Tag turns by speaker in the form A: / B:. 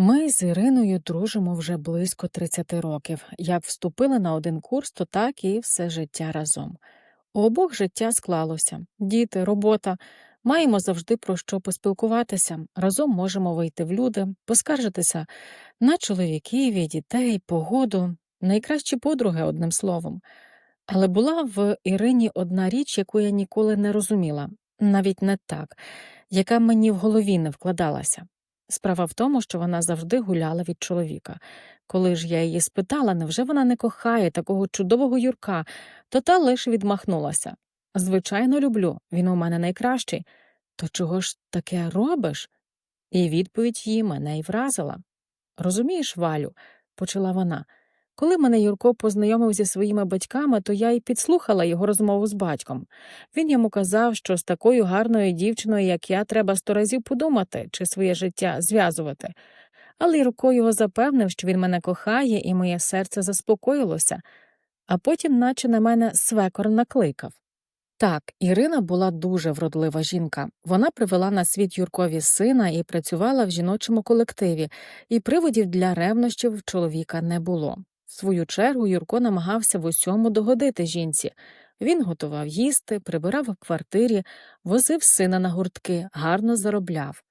A: Ми з Іриною дружимо вже близько 30 років. Як вступили на один курс, то так і все життя разом. У обох життя склалося діти, робота. Маємо завжди про що поспілкуватися. Разом можемо вийти в люди, поскаржитися на чоловіків, і дітей, погоду, найкращі подруги, одним словом. Але була в Ірині одна річ, яку я ніколи не розуміла, навіть не так, яка мені в голові не вкладалася. Справа в тому, що вона завжди гуляла від чоловіка. Коли ж я її спитала, невже вона не кохає такого чудового Юрка, то та лише відмахнулася. Звичайно, люблю, він у мене найкращий. То чого ж таке робиш? І відповідь її мене й вразила. Розумієш, Валю, почала вона. Коли мене Юрко познайомив зі своїми батьками, то я й підслухала його розмову з батьком. Він йому казав, що з такою гарною дівчиною, як я, треба сто разів подумати, чи своє життя зв'язувати. Але Юрко його запевнив, що він мене кохає, і моє серце заспокоїлося, а потім, наче на мене, свекор накликав. Так, Ірина була дуже вродлива жінка. Вона привела на світ Юркові сина і працювала в жіночому колективі, і приводів для ревнощів чоловіка не було. В свою чергу Юрко намагався в усьому догодити жінці. Він готував їсти, прибирав в квартирі, возив сина на гуртки, гарно заробляв.